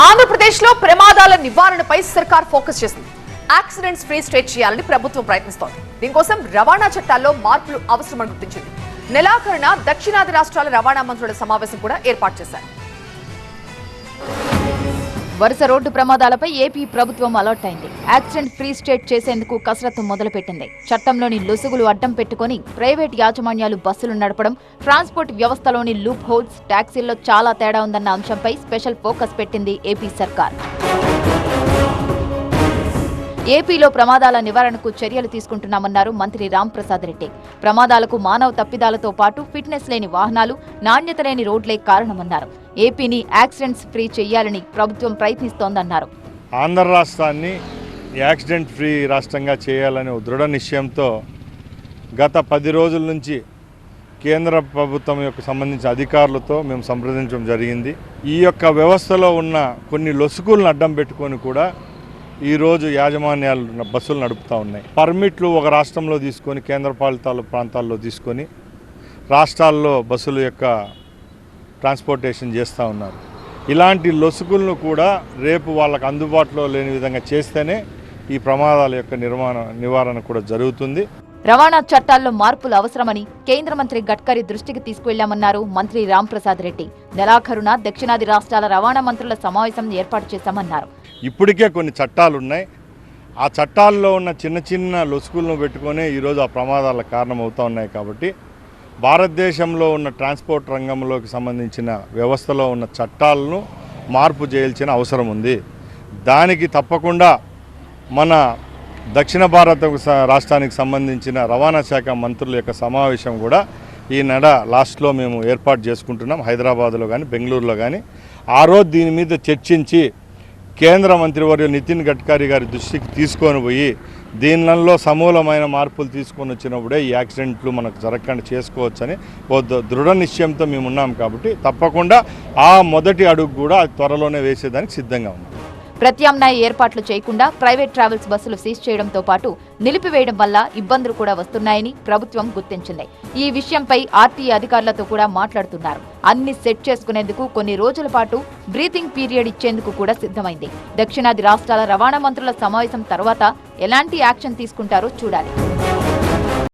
ఆంధ్రప్రదేశ్లో ప్రమాదాల నివారణపై సర్కార్ ఫోకస్ చేసింది. యాక్సిడెంట్స్ ఫ్రీ స్టేట్ చేయాలని ప్రభుత్వం ప్రయత్నిస్తోంది. దీనికోసం రవాణా చట్టాల్లో మార్పులు అవసరమని గుర్తించింది. నెలాఖరున దక్షిణాది రాష్ట్రాల రవాణా మంత్రుల సమావేశం కూడా ఏర్పాటు చేశారు. వరుస రోడ్డు ప్రమాదాలపై ఏపీ ప్రభుత్వం అలర్ట్ అయింది. యాక్సిడెంట్ ఫ్రీ స్టేట్ చేసేందుకు కసరత్తు మొదలుపెట్టింది. చట్టంలోని లొసుగులు అడ్డం పెట్టుకుని ప్రైవేట్ యాజమాన్యాలు బస్సులు నడపడం ట్రాన్స్పోర్ట్ వ్యవస్థలోని లూప్ హోల్స్ ట్యాక్సీల్లో చాలా తేడా ఉందన్న అంశంపై స్పెషల్ ఫోకస్ పెట్టింది ఏపీ సర్కార్. ఏపీలో ప్రమాదాల నివారణకు చర్యలు తీసుకుంటున్నామన్నారు మంత్రి రాంప్రసాద్ రెడ్డి. ప్రమాదాలకు మానవ తప్పిదాలతో పాటు ఫిట్నెస్ లేని వాహనాలు నాణ్యత లేని రోడ్లే కారణమన్నారు. ఏపీని యాక్సిడెంట్స్ ఫ్రీ చేయాలని ప్రభుత్వం ప్రయత్నిస్తోందన్నారు. ఆంధ్ర రాష్ట్రాన్ని యాక్సిడెంట్ ఫ్రీ రాష్ట్రంగా చేయాలనే దృఢ నిశ్చయంతో గత పది రోజుల నుంచి కేంద్ర ప్రభుత్వం యొక్క సంబంధించిన అధికారులతో మేము సంప్రదించడం జరిగింది. ఈ యొక్క వ్యవస్థలో ఉన్న కొన్ని లొసుకులను అడ్డం పెట్టుకొని కూడా ఈరోజు యాజమాన్యాలు బస్సులు నడుపుతూ ఉన్నాయి. పర్మిట్లు ఒక రాష్ట్రంలో తీసుకొని కేంద్రపాలిత ప్రాంతాల్లో తీసుకొని రాష్ట్రాల్లో బస్సుల యొక్క ట్రాన్స్పోర్టేషన్ చేస్తూ ఉన్నారు. ఇలాంటి లొసుకులను కూడా రేపు వాళ్ళకు అందుబాటులో లేని విధంగా చేస్తేనే ఈ ప్రమాదాల యొక్క నిర్మాణ నివారణ కూడా జరుగుతుంది. రవాణా చట్టాల్లో మార్పులు అవసరమని కేంద్ర మంత్రి గడ్కరీ దృష్టికి తీసుకువెళ్ళామన్నారు మంత్రి రాంప్రసాద్ రెడ్డి. నెలాఖరున దక్షిణాది రాష్ట్రాల రవాణా మంత్రుల సమావేశం ఏర్పాటు చేశామన్నారు. ఇప్పటికే కొన్ని చట్టాలు ఉన్నాయి ఆ చట్టాల్లో ఉన్న చిన్న చిన్న లొసుగులను పెట్టుకొని ఈరోజు ఆ ప్రమాదాలకు కారణమవుతూ ఉన్నాయి కాబట్టి భారతదేశంలో ఉన్న ట్రాన్స్పోర్ట్ రంగంలోకి సంబంధించిన వ్యవస్థలో ఉన్న చట్టాలను మార్పు చేయాల్సిన అవసరం ఉంది. దానికి తప్పకుండా మన దక్షిణ భారత స- రాష్ట్రానికి సంబంధించిన రవాణా శాఖ మంత్రుల యొక్క సమావేశం కూడా ఈ నెల లాస్ట్లో మేము ఏర్పాటు చేసుకుంటున్నాం. హైదరాబాద్లో కానీ బెంగళూరులో కానీ ఆ రోజు దీని మీద చర్చించి కేంద్ర మంత్రివర్యులు నితిన్ గడ్కరీ గారి దృష్టికి తీసుకొని పోయి దీనిలో సమూలమైన మార్పులు తీసుకొని వచ్చినప్పుడే ఈ యాక్సిడెంట్లు మనకు జరగకుండా చేసుకోవచ్చని ఓ దృఢ నిశ్చయంతో మేము ఉన్నాం కాబట్టి తప్పకుండా ఆ మొదటి అడుగు కూడా త్వరలోనే వేసేదానికి సిద్ధంగా ఉన్నాం. ప్రత్యామ్నాయ ఏర్పాట్లు చేయకుండా ప్రైవేట్ ట్రావెల్స్ బస్సులు సీజ్ చేయడంతో పాటు నిలిపివేయడం వల్ల ఇబ్బందులు కూడా వస్తున్నాయని ప్రభుత్వం గుర్తించింది. ఈ విషయంపై ఆర్టీఏ అధికారులతో కూడా మాట్లాడుతున్నారు. అన్ని సెట్ చేసుకునేందుకు కొన్ని రోజుల పాటు బ్రీతింగ్ పీరియడ్ ఇచ్చేందుకు కూడా సిద్ధమైంది. దక్షిణాది రాష్ట్రాల రవాణా మంత్రుల సమావేశం తర్వాత ఎలాంటి యాక్షన్ తీసుకుంటారో చూడాలి.